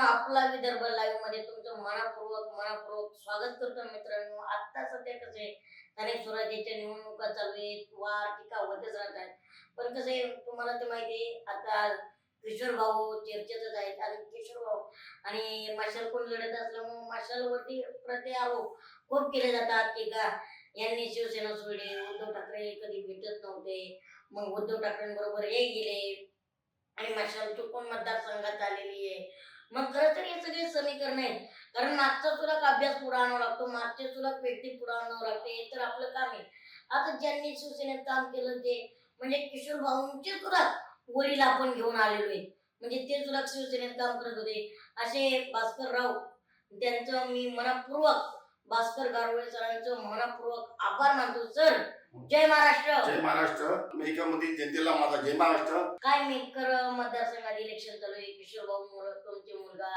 आपला विदर्भ लाईव्हमध्ये तुमचं मनापूर्वक मनापूर्वक स्वागत करतो मित्रांनो. आता सध्या कसं आहे अनेक स्वराज्याच्या निवडणुका चालू आहेत वार टीका होतच राहतात पण कसं आहे तुम्हाला ते माहिती आहे आता किशोर भाऊ चर्चेतच आहेत आणि किशोर भाऊ आणि माशाल कोण लढत असल्यामुळे माशालवरती प्रति आरोप खूप केले जातात की का यांनी शिवसेना सोडली उद्धव ठाकरे कधी भेटत नव्हते मग उद्धव ठाकरेंबरोबर हे गेले आणि माशाल चुकून मतदारसंघात आलेली आहे? मग खरं तर हे सगळे समीकरण आहेत. कारण मागचा तुला अभ्यास पुढे आणावा लागतो मागचे तुला व्यक्ती पुढे आणावं लागते हे तर आपलं काम आहे. आता ज्यांनी शिवसेनेत काम केलं ते म्हणजे किशोर भाऊंचे तुला वडील आपण घेऊन आलेलो आहे. म्हणजे ते तुला शिवसेनेत काम करत होते. असे भास्कर राव त्यांचं मी मनापूर्वक भास्कर गारवळे सरांचं मनापूर्वक आभार मानतो. सर जय महाराष्ट्र. जय महाराष्ट्र. अमेरिकामधील जनतेला माझा जय महाराष्ट्र. काय मेकर मतदारसंघात इलेक्शन चालू आहे किशोर भाऊ तुमचे मुलगा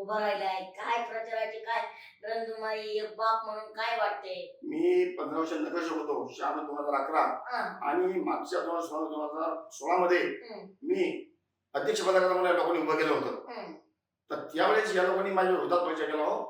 उभा राहिलाय. काय प्रचाराची काय रणधुमाई एक बाप म्हणून काय वाटते मी पंधरा वर्ष नगरसेवक होतो शहाण्णव दोन हजार अकरा. आणि मागच्या दोन हजार सोळा दोन हजार सोळा मध्ये मी अध्यक्ष पदाकरता मला या लोकांनी उभं केलं होतं. तर त्यावेळेस या लोकांनी माझ्या विरोधात परिचय केला हो.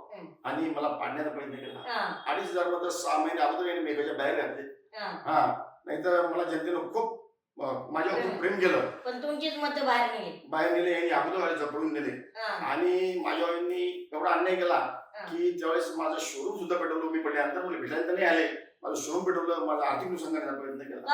आणि मला पाडण्याचा प्रयत्न केला. अडीच हजारमध्ये सहा महिने अगोदर यांनी मेघाच्या बाहेर घातले. हा. नाहीतर मला जनतेनं खूप माझ्यावर खूप प्रेम केलं. पण तुमचीच मत बाहेर नेली बाहेर नेले यांनी अगोदर झपडून नेले आणि माझ्या वडिलांनी एवढा अन्याय केला की त्यावेळेस माझं शोरूम सुद्धा पेटवलं मी पडल्यानंतर मला भेटायला तर नाही आले. माझं शोरूम पेटवलं माझा आर्थिक नुकसान करण्याचा प्रयत्न केला.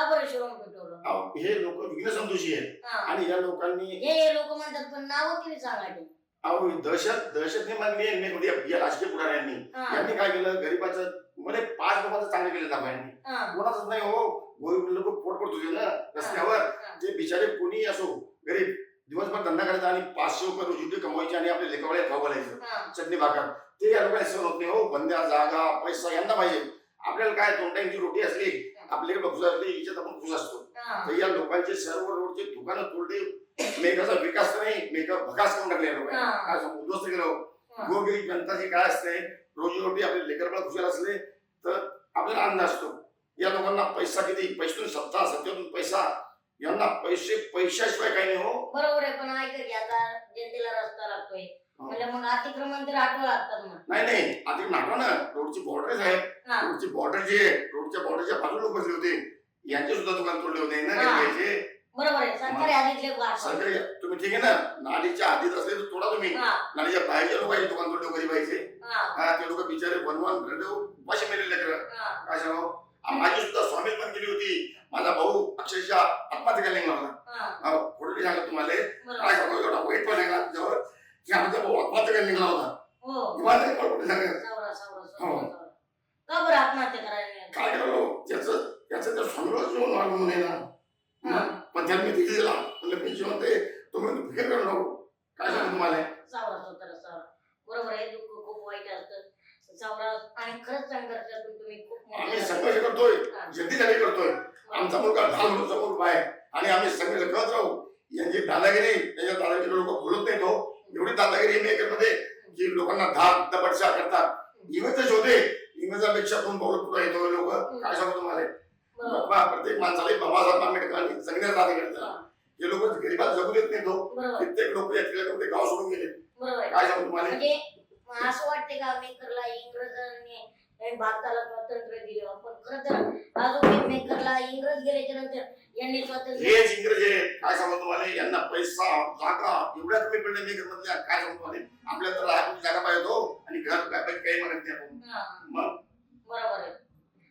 हे लोक विघ्न संतोषी आहेत. आणि या लोकांनी हे लोक म्हणतात पण नाव तरी सांगायचे अहो दहशत दहशत निर्माण केली म्हणजे या राजकीय पुढाऱ्यांनी. यांनी काय केलं? गरीबाचं म्हणजे पाच लोकांचं चांगलं केलं दाबायांनी कोणाचंच नाही हो. गरीब लोक पोट पडत होते ना रस्त्यावर. ते बिचारे कोणी असो गरीब दिवसभर धंदा करायचा आणि पाचशे रुपये रोजी कमवायचे आणि आपले लेखावळे खाऊ घालायचं. चटणी भाकर. ते या लोकांना सहन होत नाही हो. बंद्या जागा पैसा यांना पाहिजे. आपल्याला काय दोन टाइमची रोटी असली आपल्याकडे खुश असली हिच्यात आपण खुश असतो. तर या लोकांचे सर्व रोडचे दुकानं तोडले. मेघाचा विकास तर नाही मेघा भकास करून टाकले लोकांनी. उद्ध्वस्त केलं हो. गोरगरीब जनताची काय असते रोजी रोटी आपले लेकरबाळ खुशाल असले तर आपल्याला आनंद असतो. या लोकांना पैसा किती? पैशातून सत्ता सत्तेतून पैसा. यांना पैसे पैशाशिवाय काही नाही हो. बरोबर आहे पण ऐका की आता जनतेला रस्ता लागतोय. म्हणजे मग अतिक्रमण तर आठवं लागतात मग. नाही नाही. आधी नाटवा ना रोडची बॉर्डर आहे. हा. रोडची बॉर्डर जी आहे रोडच्या बॉर्डरच्या बाजूला लोक बसले होते. यांचे सुद्धा दुकान तोडले होते. ना हा. रेल्वेचे बरोबर आहे. सरकारी आधीतले वाट सरकारी तुम्ही ठीक आहे ना? नालीच्या आधीच असले तर तोडा तुम्ही. हा. नालीच्या बाहेरच्या लोकांचे दुकान तोडले गरीबाईचे. हा. हा ते लोक बिचारे बनवून उपाशी मेलेले लेकरं. हा. काय सांगावं आ, माझी सुद्धा स्वामी पण केली होती. माझा भाऊ अक्षरशः आत्महत्या केली मला हा. कुठे सांगत तुम्हाला. काय एवढा वाईट पण आहे ना जवळ. की आमचा भाऊ आत्महत्या करायला निघाला होता. हो. कुठे सांगत सावरा सावरा हो. सावरा सावरा. का बरं आत्महत्या करायला नाही? काय करावं त्याचं त्याचं त्या स्वामीला जीवन वाढ म्हणून आहे ना हा. पण त्याला मी तिथे दिला म्हणलं मी जिवंत आहे तुम्ही म्हणतो फिकर करू नको काय सांगू तुम्हाला सावरा स्वतःला सावरा बरोबर आहे दुःख खूप वाईट असतं सावरा आणि खरंच संघर्षातून तुम्ही खूप मोठे आम्ही झाले. संघर्ष करतोय हा. जनतेसाठी करतोय आमचा मुलगा ढाल म्हणून समोर उभा आहे आणि आम्ही संघर्ष करत राहू यांची दादागिरी त्याच्या दादागिरी लोक बोलत नाहीत हो एवढी दादागिरी मेकरमध्ये की लोकांना धाक दबडशा करतात. इंग्रजच होते इंग्रजापेक्षा दोन पावलं पुढे येतो लोक. काय सांगू तुम्हाला? प्रत्येक माणसाला बाबासाहेब आंबेडकरांनी संघर्ष दादा हा. हे लोक गरीबात जगू देत नाही तो. कित्येक लोक यातले गाव सोडून गेले. काय सांगू तुम्हाला म्हणजे असं वाटते का मेकरला इंग्रजांनी हे भारताला स्वातंत्र्य दिले पण खरं तर अजून मेकरला इंग्रज गेल्याच्यानंतर यांनी स्वातंत्र्य हेच इंग्रज आहे काय तुम्हाला यांना पैसा जागा एवढ्या कमी पडल्या मेकर मधल्या काय सांगू तुम्हाला आपल्याला तर राहायची जागा पाहिजे हो आणि घर काय पाहिजे काही म्हणत नाही आपण. मग? बरोबर आहे.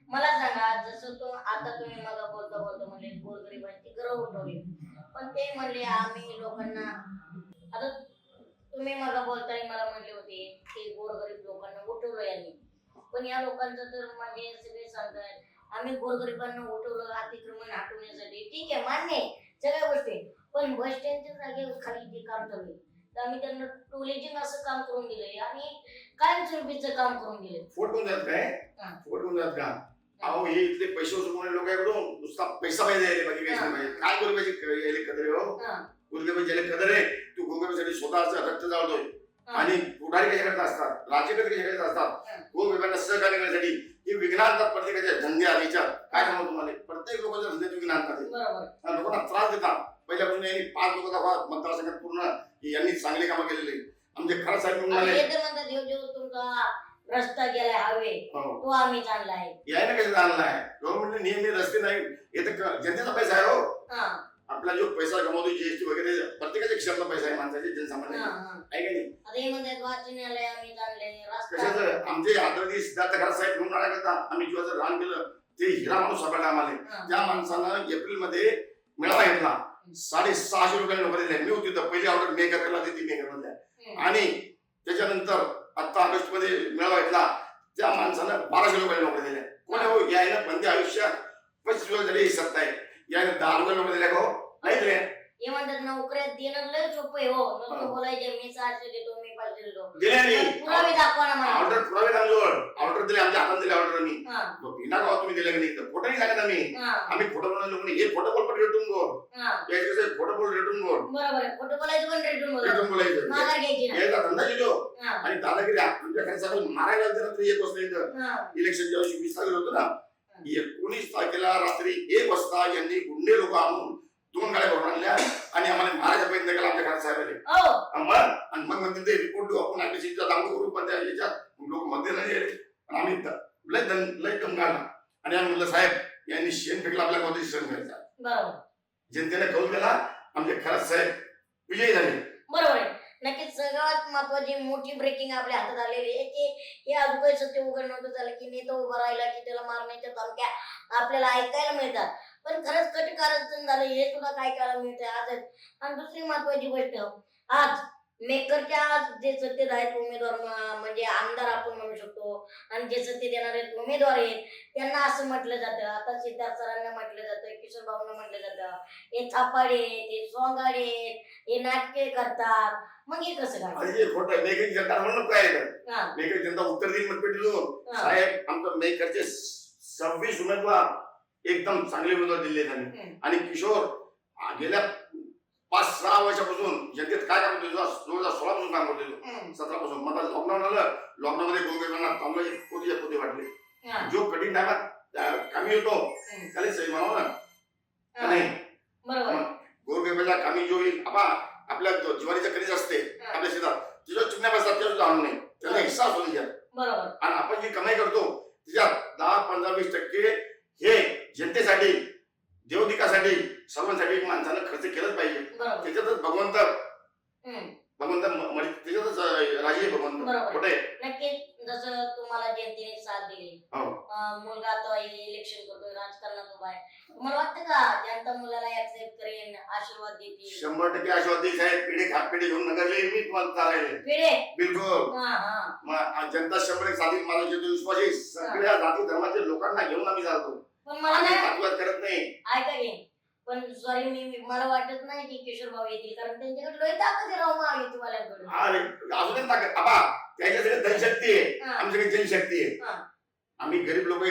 मला सांगा जसं तो आता तुम्ही मग बोलता बोलता म्हणले गोरगरिबांची घरं उठवली. पण ते म्हणले आम्ही लोकांना आता तुम्ही मला बोलताना मला म्हणले होते की गोरगरीब लोकांना उठवलं यांनी. पण या लोकांचं तर माझे सगळे सांगतात आम्ही गोरगरिबांना उठवलं अतिक्रमण हटवण्यासाठी. ठीक आहे मान्य आहे. सगळ्या गोष्टी. पण बस स्टँडच्या जागे खाली जे काम चालू तर आम्ही त्यांना टोलेजिंग असं काम करून दिलंय आणि कायमस्वरूपीचं काम करून दिलंय? फोट कोण जात काय? हा. फोट कोण जात का अहो हे इथले पैसे वसूल लोकांकडून नुसता पैसा पाहिजे यायला बाकी काहीच नाही पाहिजे. काय करू पाहिजे यायला कदर हो? हा, गुरुदेव ज्याला कदर आहे. तू गोगरीसाठी स्वतःच रक्त जाळतोय. हा. आणि पुढारी कशाकरता असतात? राज्यकर्ते कशाकरता असतात? हा. गोरगरिबांना सहकार्य करण्यासाठी हे विघ्न आणतात प्रत्येकाच्या धंदे आधीच्या. काय सांगू तुम्हाला? प्रत्येक लोकांच्या धंद्यात विघ्न आणतात हे. बरोबर. आणि लोकांना त्रास देतात. पहिल्यापासून यांनी पाच लोक दाखवा मतदारसंघात पूर्ण की यांनी चांगले कामं केलेले. आमचे खरं साहेब आता म्हणाले. हे तर म्हणतात ह्यो जो तुमचा रस्ता गेलाय हवे हो. तो यायला कसं जाणलं आहे गव्हर्नमेंटने नियमित रस्ते नाही. हे तर क- जनतेचा पैसा आहे हो. हा. आपला जो पैसा कमवतो जीएसटी वगैरे प्रत्येकाच्या खिशातला पैसा आहे माणसाचे जनसामान्य. हा आहे का नाही? आता हे म्हणतात वाचनालय आम्हीच आणले रस्ता कशाचं? आमचे आदरणी सिद्धार्थ खरा साहेब म्हणून करता आम्ही जेव्हा जर रान केलं. ते हिरा माणूस सापडला आम्हाला. हा. त्या माणसानं एप्रिलमध्ये मेळावा घेतला. साडे सहाशे रुपयाला नोकरी दिल्या मी होती तर पहिली ऑर्डर मेकर केला होती मेकर मधल्या. हम्म. आणि त्याच्यानंतर आता ऑगस्टमध्ये मेळावा घेतला. त्या माणसानं बाराशे रुपयाला नोकरी दिल्या कोण हो यायनं बंदी आयुष्यात पंचवीस वर्ष झाली ही सत्ता आहे. याने दहा रुपये नोकरी दिल्या का हो? नाही दिल्या हे म्हणतात नोकऱ्या देणं लय सोपं आहे हो. बोलायचे मी सहाशे देतो नाही पुरावे दाखवा ना मला. ऑर्डर पुरावे आमच्याजवळ ऑर्डर दिले आमच्या हातात दिले ऑर्डर आम्ही. हा. बिना गावात तुम्ही दिलं का नाही? तर खोटं नाही सांगत आम्ही. हा. आम्ही खोटं बोलणार लोक नाही. हे खोटं बोल पण रेटून बोल हा यायचं कसं आहे, खोटं बोल रेटून बोल बरोबर आहे. खोटं बोलायचं पण रेटून बोला रेटून बोलायचं माघार घ्यायची ना. यायचा धंदा शिकलो हा. आणि दादागिरी आमच्या मारायला रात्री एक वाजता इथं. हा. इलेक्शनच्या दिवशी वीस तारखेला होतं ना. एकोणीस तारखेला रात्री एक वाजता यांनी गुंडे लोक आणून दोन गाड्या भरून आणल्या आणि आम्हाला मारायचा प्रयत्न केला आमच्या घरात साहेबांनी हो. मग आणि मग म्हणते ते रिपोर्ट देऊ आपण आपल्या शेतीचा दांगो करू पण त्या याच्यात लोक मध्ये नाही आले. आणि आम्ही लय दम लय दम काढला. आणि आम्ही म्हणलं साहेब यांनी शेण फेकला आपल्या गावात सण करायचा बरोबर. जनतेने कौल केला आमचे खरंच साहेब विजयी झाले. बरोबर आहे. नक्कीच सगळ्यात महत्वाची मोठी ब्रेकिंग आपल्या हातात आलेली आहे की हे अजून काही सत्य उघड नव्हतं झालं की नेता उभा राहिला की त्याला मारण्याच्या धमक्या आपल्याला ऐकायला मिळतात. पण खरंच कट कारस्थान झालं हे सुद्धा काय करायला मिळतंय आजच आणि दुसरी महत्वाची गोष्ट आज मेकरच्या आज जे सत्तेत आहेत उमेदवार म्हणजे आमदार आपण म्हणू शकतो आणि जे सत्तेत येणार आहेत उमेदवार आहेत त्यांना असं म्हटलं जातं आता सिद्धार्थ सरांना म्हटलं जातं किशोर भाऊंना म्हटलं जातं हे थापाडे आहेत, हे सोंगाडे आहेत, हे नाटके करतात मग हे कसं काय आणि हे खोटं जनता म्हणून काय? हा, जनता उत्तर देईल मतपेटीतून हा. साहेब आमचं मेघरचे सव्वीस उमेदवार एकदम चांगले उमेदवार दिले त्यांनी. आणि किशोर गेल्या पाच सहा वर्षापासून जनतेत काय काम करतो दोन हजार सोळा पासून काम करतो. सतरा पासून मग लॉकडाऊन आलं लॉकडाऊन मध्ये गोरगरिबांना तांदळाचे पोते पोते वाटले जो कठीण टायमात कमी होतो हम्म. त्याला सही म्हणावं ना. नाही. गोरगरिबाला कमी जो होईल आपा आपल्या जो ज्वारीचं कधीच असते. आपल्या शेतात तिच्या चिमण्या बसतात त्या सुद्धा आणू नये त्याचा हिस्सा असतो तिच्यात आणि आपण जी कमाई करतो तिच्यात दहा पंधरा वीस टक्के हे सर्वांसाठी एक माणसानं खर्च केलंच पाहिजे. बरोबर. त्याच्यातच भगवंत. हम्म. भगवंत म- म्हणजे त्याच्यातच अं, राजी आहे भगवंत. बरोबर. कुठे? नक्कीच. जसं तुम्हाला जनतेने साथ दिली. हो. अं, मुलगा आता इलेक्शन करतोय राजकारणात उभा आहे. तुम्हाला वाटतं का जनता मुलाला ऍक्सेप्ट करेन आशीर्वाद देतील? शंभर टक्के आशीर्वाद देश आहे पिढे खात पिढे घेऊन नगरले मी तुम्हाला चालायले. पिढे? बिलकुल. हा हा. जनता शंभर एक साधी माझा जो विश्वास आहे सगळ्या जाती धर्माच्या लोकांना घेऊन आम्ही जातो पण मला आम्ही नाही वादविवाद करत नाही. ऐका पण सॉरी मी मला वाटत नाही की किशोर भाऊ येतील कारण त्यांच्याकडे लोही ताकद आहे राहू महायुतीवाल्यांकडून आणि अजून एक ताकद. आबा त्याच्याकडे धनशक्ती आहे. आमच्याकडे जनशक्ती आहे. आम्ही गरीब लोक.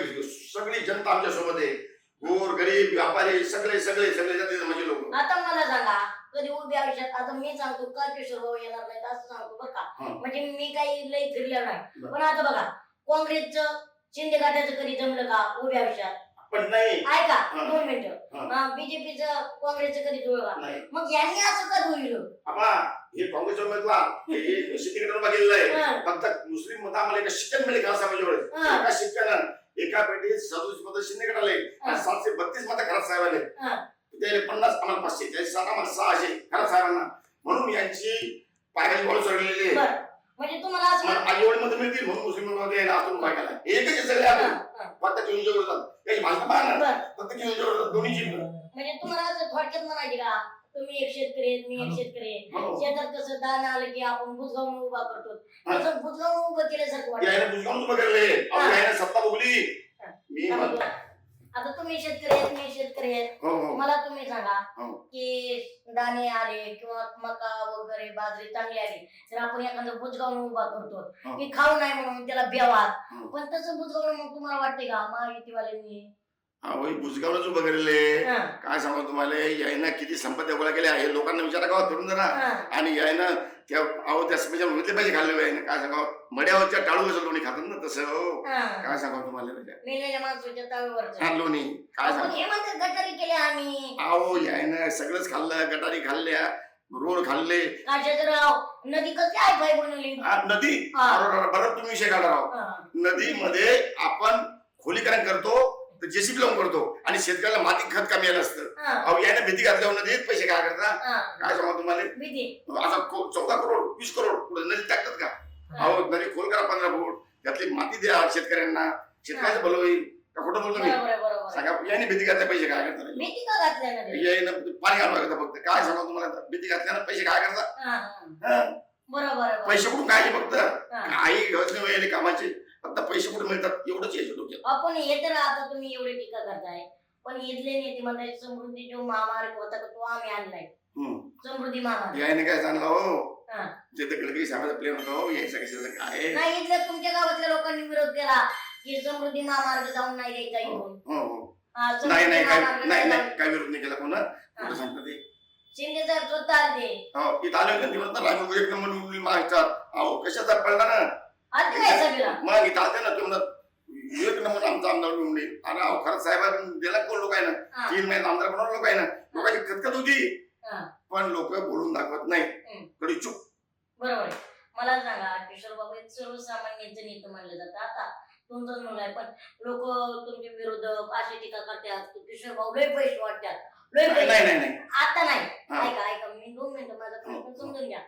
सगळी जनता आमच्यासोबत आहे. गोर गरीब व्यापारी सगळे सगळे सगळे जाती धर्माचे लोक. आता मला सांगा कधी उभ्या आयुष्यात आता मी सांगतो का किशोर भाऊ येणार नाही असं सांगतो बरं का. म्हणजे मी काही लई फिरलेलो नाही. पण आता बघा काँग्रेसचं शिंदे गाठाचं कधी जमलं का उभ्या आयुष्यात? पण नाही. ऐका हा. दोन मिनिटं. बीजेपीचं काँग्रेसचं कधी नाही. मग यांनी असं का जुळलं? आबा हे काँग्रेस उमेदवार हे शेतीकडे उभा केलेलं आहे. हा, फक्त मुस्लिम मत आम्हाला एका शिक्षण मिळेल का समाजावर हा. एका शिक्षण एका पेटीत सदोतीस मत शिंदेकडे आले. हा. आणि सातशे बत्तीस मत खराब साहेब आले. हा. त्याला पन्नास आम्हाला पाचशे त्याचे सात आम्हाला सहाशे खराब साहेबांना म्हणून यांची पायखाली बॉल सोडलेली आहे. बरं. म्हणजे तुम्हाला असं एवढे मत मिळतील म्हणून मुस्लिममध्ये आतून केला. एकच आहे सगळे आपण हा. फक्त चिंचे विरोधात त्याची भाषा पाहा ना. बरं. फक्त चिंचे विरोधात दोन्ही चिंच म्हणजे तुम्हाला असं थोडक्यात म्हणायचे का? तुम्ही एक शेतकरी आहेत मी एक शेतकरी आहे. हो. शेतात कसं दान आलं की आपण बुजगावून उभा करतो. हा. तसं बुजगावून उभं केल्यासारखं वाटतं. यायला बुजगावून उभं हा. यायला सत्ता भोगली हा. मी म्हण- आता तुम्ही शेतकरी आहेत मी शेतकरी आहेत हो हो मला तुम्ही सांगा हो. की दाणे आले किंवा मका वगैरे बाजरी चांगली आली तर आपण एखादं बुजगावून उभा करतो हो. की खाऊ नाही म्हणून त्याला बेवात हो. पण तसं बुजगावून मग तुम्हाला वाटते का महायुतीवाल्यांनी हा होय बुजगावलाच उभं करले हा, काय सांगू तुम्हाला यायनं किती संपत्ती गोळा केल्या हे लोकांना विचारा का फिरून जरा. हा. आणि यायनं त्या अहो त्या स्पेशल म्हटले पाहिजे खाल्ले यायनं. काय सांगावं? मड्यावरच्या टाळू कसं लोणी खातात ना तसं हो. हा. काय सांगावं तुम्हाला? त्याच्या? मेलेल्या माणसाच्या ताळूवरचं हा लोणी. काय आपण सांगा हे म्हणतात गटारी केले आम्ही. अहो यायनं सगळंच खाल्लं गटारी खाल्ल्या रोड खाल्ले. नदी आहे बनवली? हा, नदी? हा. बरोबर बरोबर तुम्ही विषय काढला राव. हा. नदीमध्ये आपण खोलीकरण करतो तर जेसीबी लावून करतो आणि शेतकऱ्याला माती खत कमी आलं असतं हा. अहो याने भीती घातल्यावर नदीत पैसे काय करता हा. काय सांगा तुम्हाला आता चौदा करोड वीस करोड पुढे नदी टाकतात का हा. अहो नदी खोल करा पंधरा फूट त्यातली माती द्या शेतकऱ्यांना शेतकऱ्याचं भलं होईल का खोटं बोलतो मी. सांगा याने भीती घातल्या पैसे काय करता याने पाणी घालवा करता फक्त काय सांगा तुम्हाला? भीती घातल्यानं पैसे काय करता हा, हा. हा? पैसे कुठून काय फक्त हा. काही गरज नाही याने कामाची फक्त पैसे कुठे मिळतात? एवढंच यायचं डोक्यात. आपण येत ना आता तुम्ही एवढी टीका करताय. पण इथले नेते म्हणताय समृद्धी जो महामार्ग होता का तो आम्ही आणलाय. हम्म. समृद्धी महामार्ग. याने काय सांगलं हो. हा. तिथे गडकरी साहेबाचा प्लेन होता हो. यायचं कशाचं काय? नाही इथल्या तुमच्या गावातल्या लोकांनी विरोध केला की समृद्धी महामार्ग जाऊन नाही द्यायचा हो हो हा, नाही समृद्धी नाही काय महामार्ग नाही नाही नाही काय विरोध नाही केला कोणा कुठं सांगतात ते? शिंदे साहेब स्वतः आले. हो इथं आले होते ते म्हणतात एक नंबर निवडून अहो कशाचा पडला ना? मग इथं आले ना ते म्हणतात एक नंबर आमचा आमदार निवडून येईल आणि अहो खरंच साहेब दिला कोण लोक आहे ना? हा. तीन महिन्यात आमदार बनवलं लोक आहे ना? लोकांची खतखत होती. हा. पण लोक बोलून दाखवत नाही. कडी चुप बरोबर मला सांगा किशोर बाबा सर्वसामान्यांचं नेते मानले जातं. आता तुमचाच मुलं आहे पण लोक तुमचे विरोधक अशी टीका करतात. किशोर भाऊ लय पैसे वाटतात. लय नाही पैसे. आता नाही. हा. ऐका ऐका. मी दोन मिनिटं माझा प्रश्न समजून घ्या.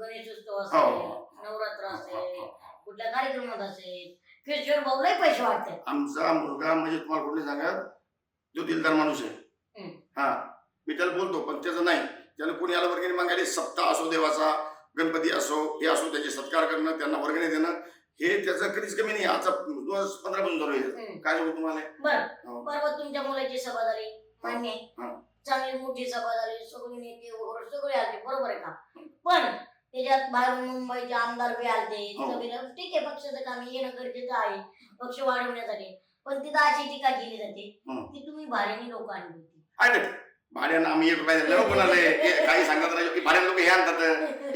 गणेश उत्सव हो, असेल हो. नवरात्र असेल कुठल्या कार्यक्रमात असेल? किशोर भाऊ लय पैसे वाटतात. आमचा मुलगा म्हणजे तुम्हाला कुठले सांगत? तो दिलदार माणूस आहे. हम्म. हा. मी त्याला बोलतो पण त्याचं नाही. त्याला कोणी आला वर्गणी मागायला सप्ताह असो देवाचा गणपती असो हे असो त्याचे सत्कार करणं त्यांना वर्गणी देणं हे त्याचं कधीच कमी नाही. आता दोन हजार पंधरा पासून चालू आहे. हम्म. काय सांगू तुम्हाला? बर. हो. परवा तुमच्या मुलाची सभा झाली. मान्य आहे. हा. चांगली मोठी सभा झाली. सगळे नेते वगैरे सगळे आले. बरोबर आहे का? पण त्याच्यात बाहेरून मुंबईचे आमदार बी आलते. हो. सगळे ठीक आहे पक्षाचं काम येणं गरजेचं आहे. पक्ष वाढवण्यासाठी. पण तिथं अशी टीका केली जाते हं. की तुम्ही भाड्याने लोक आणली होती. आहे भाड्यानं आम्ही एक रुपया दिला कोणाले हे काही सांगत नाही भाड्यानं लोक हे आणतात.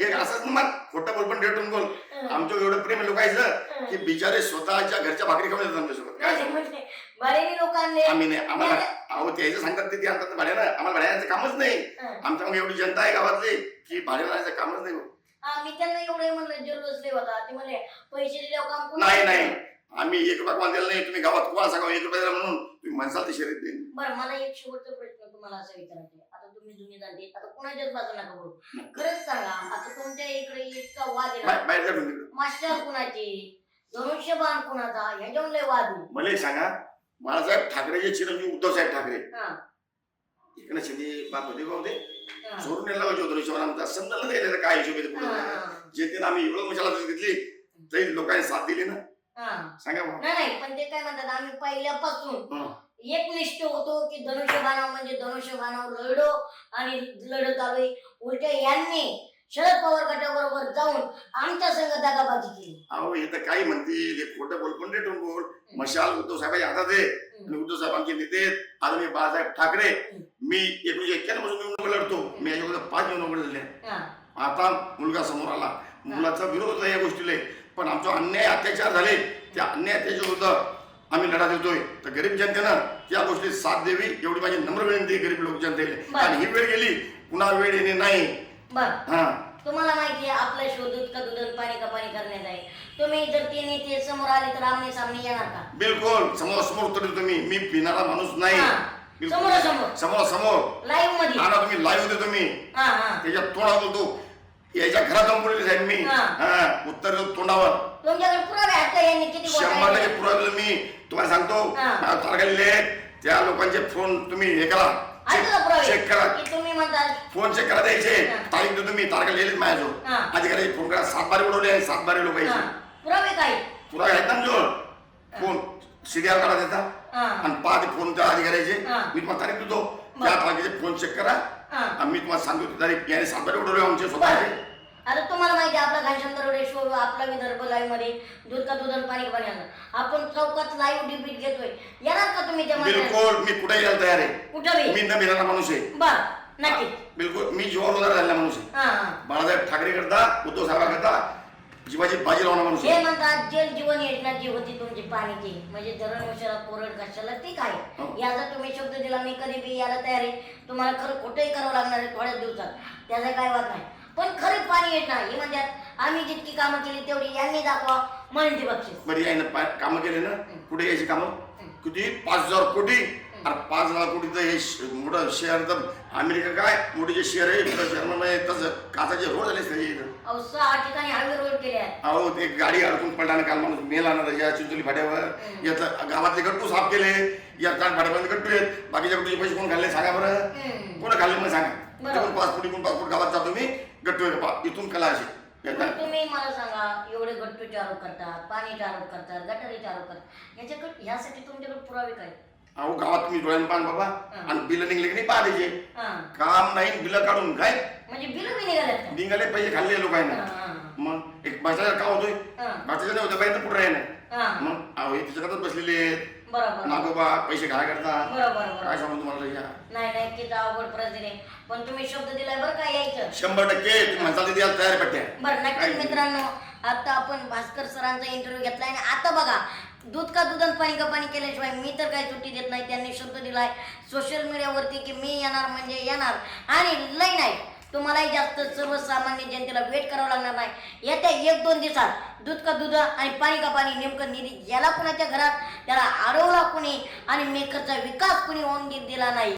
हे असंच मग खोटं बोल पण रेटून बोल. आमच्या एवढं प्रेम लोकांचं की बिचारे स्वतःच्या घरच्या भाकरी खाऊन येतात आमच्यासोबत. काय सांगू? म्हणजे भाड्याने लोक आणले. आम्ही नाही. आम्हाला अहो त्याचं सांगतात ते ते आणतात भाड्यानं. आम्हाला भाड्याचं कामच नाही. हं. आमच्या मग एवढी जनता आहे गावातली की भाड्यानं आणायचं कामच नाही. हा, मी त्यांना एवढे म्हणलं जल्लोष लय होता. ते म्हणले पैसे दिल्यावर काम कोण नाही? नाही. आम्ही एक रुपया कोण दिला नाही. तुम्ही गावात कोणा सांगा एक रुपया दिला म्हणून तुम्ही म्हणसाल ते शरीर देईन. बरं मला एक शेवटचा प्रश्न तुम्हाला असा विचारायचा आहे. आता तुम्ही जुनी जाणते आता कोणाच्याच बाजू नका बोलू. खरंच सांगा आता तुमच्या इकडे इतका वाद आहे ना. बाहेर बाहेर जाऊन तिकडं. मास्टर कुणाचे? धनुष्यबाण कुणाचा? ह्याच्यावर लय वाद आहे. मला एक सांगा बाळासाहेब ठाकरेचे चिरंजीव उद्धव साहेब ठाकरे. हा, इकडे शिंदे बाप होते होते हा, सोडून नेला होतो धनुष्यबाण आमचा. समजायला नाही गेलं काय हिशोब ते हा, पुढं. जे ते आम्ही एवढं मशाला घेतली तरी लोकांनी साथ दिली ना. सांगा बा नाही नाही पण ते काय म्हणतात आम्ही पहिल्यापासून. एकनिष्ठ होतो की धनुष्यबाणावर म्हणजे धनुष्यबाणावर लढो आणि लढत आलोय उलट यांनी शरद पवार गटाबरोबर जाऊन आमच्या संघ दगाबाजी केली. अहो हे तर काही म्हणतील हे खोटं बोल पण रेटून बोल? मशाल उद्धव साहेबांच्या हातात आहे. उद्धव साहेबांचे नेते. आदरणीय बाळासाहेब ठाकरे. मी एकोणीशे एक्क्याण्णवपासून निवडणूक लढतो. मी याच्यामध्ये पाच निवडणूक लढले हा, आता मुलगा समोर आला. मुलाचा विरोध होता या गोष्टीला. पण आमचा अन्याय अत्याचार झाले. त्या अन्याय अत्याचार विरुद्ध आम्ही लढा देतोय. तर गरीब जनतेनं त्या गोष्टीत साथ द्यावी. एवढी माझी नम्र विनंती गरीब लोक जनतेला. आणि ही वेळ गेली. पुन्हा वेळ येणे नाही. हा. तुम्हाला माहिती आहे आपलं शोधूत का दुधन पाणी का पाणी करण्यात आहे. तुम्ही जर ते नेते समोर आले तर आमने सामने येणार का? बिलकुल. समोर समोर उत्तर देतो तुम्ही. मी पिणारा माणूस नाही. हा. बिलकुल. समोरासमोर. समोर समोर लाईव्हमध्ये आणा तुम्ही लाईव्ह देतो मी हा हा. त्याच्यात तोंडावर बोलतो. याच्या घरात जाऊन बोलले साहेब मी. हा. हा उत्तर देतो तोंडावर. तुमच्याकडे पुरावे आहेत का? यांनी किती शंभर टक्के? पुरावे मी तुम्हाला सांगतो. हा. मला तारखेले त्या लोकांचे फोन तुम्ही हे करा. चेक करा. तुम्ही फोन चेक करा द्यायचे. तारीख देतो मी तारखेला लिहिलेत माझ्याजवळ. हा. अधिकारी फोन करा. सात बारे उडवले आहे. सात बारे हा, लोकांचे पुरावे काय? पुरावे आहेत ना आमच्याजवळ फोन सीडीआर काढा त्याचा. हा. आणि पाच फोन त्या अधिकाऱ्याचे. मी तुम्हाला तारीख देतो. त्या तारखेचे फोन चेक करा. आणि मी तुम्हाला सांगतो तारीख. याने सात बारे उडवले आमचे स्वतःचे. आता तुम्हाला माहिती आहे आपला घनश्याम दरोडे शो आपला विदर्भ लाईव्हमध्ये दूध का दूध आणि पाणी का पाणी आणलं. आपण चौकात लाईव्ह डिबेट घेतोय. येणार का तुम्ही त्या? बिलकुल मी कुठे यायला तयार आहे? कुठं बी? मी न भिणारा माणूस आहे. बर नक्की. बिलकुल मी जीवावर उदार झालेला माणूस आहे. हा हा. बाळासाहेब ठाकरे करता उद्धव साहेबा करता जीवाची बाजी लावणार माणूस हे आहे म्हणतात जल जीवन योजना जी होती तुमची पाणीची म्हणजे धरण वशाला कोरड कशाला ती काय? हो. याचा तुम्ही शब्द दिला मी कधी बी यायला तयार आहे. तुम्हाला खरं खोटंही करावं लागणार आहे थोड्याच दिवसात. त्याचा काय वाद नाही. पण खरं पाणी येत नाही. हे म्हणतात आम्ही जितकी कामं केली तेवढी यांनी दाखवा. म्हणते बक्षीस. बरी आहे ना कामं केले ना कुठे यायची कामं? किती? पाच हजार कोटी. अरे पाच हजार कोटीचं हे श- मोठं शेअर तर अमेरिका काय? मोठे जे शेअर आहे जर्मन तसं काचाचे रोड झाले सगळे इथं. अहो सहा ठिकाणी हायवे रोड केले आहेत. अहो ते गाडी अडकून पडल्याने काल माणूस मेला ना त्याच्या चिंचोली फाट्यावर. याचं गावातले गट्टू साफ केले. या कान फाट्यापर्यंत गट्टू आहेत. बाकीच्या गट्टूचे पैसे कोण खाल्ले? सांगा बरं. हम्म. कोण खाल्ले मग सांगा. पाच फूट इथून पाच फूट गावात जातो मी गट्टू बा इथून कला अशी येतात. मग तुम्ही मला सांगा एवढे गट्टूचे आरोप करतात पाणीचे आरोप करतात गटारीचे आरोप करतात याच्याकडे यासाठी तुमच्याकडे पुरावे काय? अहो गावात तुम्ही डोळ्यानं पान बाबा आणि बिल निघले की नाही हा. काम नाही बिल काढून काय? म्हणजे बिल बी निघालेत का? निघाले पैसे खाल्ले लोकांना हा, मग एक भाषा का होतोय? हा. भाषेचं नाही होतं बाहेर पुढे राही नाही हा. मग अहो हे त्याच्यातच बसलेले आहेत. बरोबर. नागोबा पैसे काय करता. बरोबर काय सांगू तुम्हाला या? नाही नाही किती अवघड परिस्थिती आहे. पण तुम्ही शब्द दिलाय बरं का यायचं. शंभर टक्के म्हणता तयार पट्ट्या. बरं नक्कीच काय? मित्रांनो आता आपण भास्कर सरांचा इंटरव्ह्यू घेतलाय आणि आता बघा दूध का दूध आणि पाणी का पाणी केल्याशिवाय मी तर काही सुट्टी देत नाही. त्यांनी शब्द दिलाय. सोशल मीडियावरती की मी येणार म्हणजे येणार. आणि लई नाही. तुम्हालाही जास्त सर्वसामान्य जनतेला वेट करावं लागणार नाही. येत्या एक दोन दिवसात दूध का दूध आणि पाणी का पाणी नेमकं निधी ज्याला कुणाच्या घरात? त्याला अडवला कुणी? आणि मेकरचा विकास कुणी होऊन दिला नाही?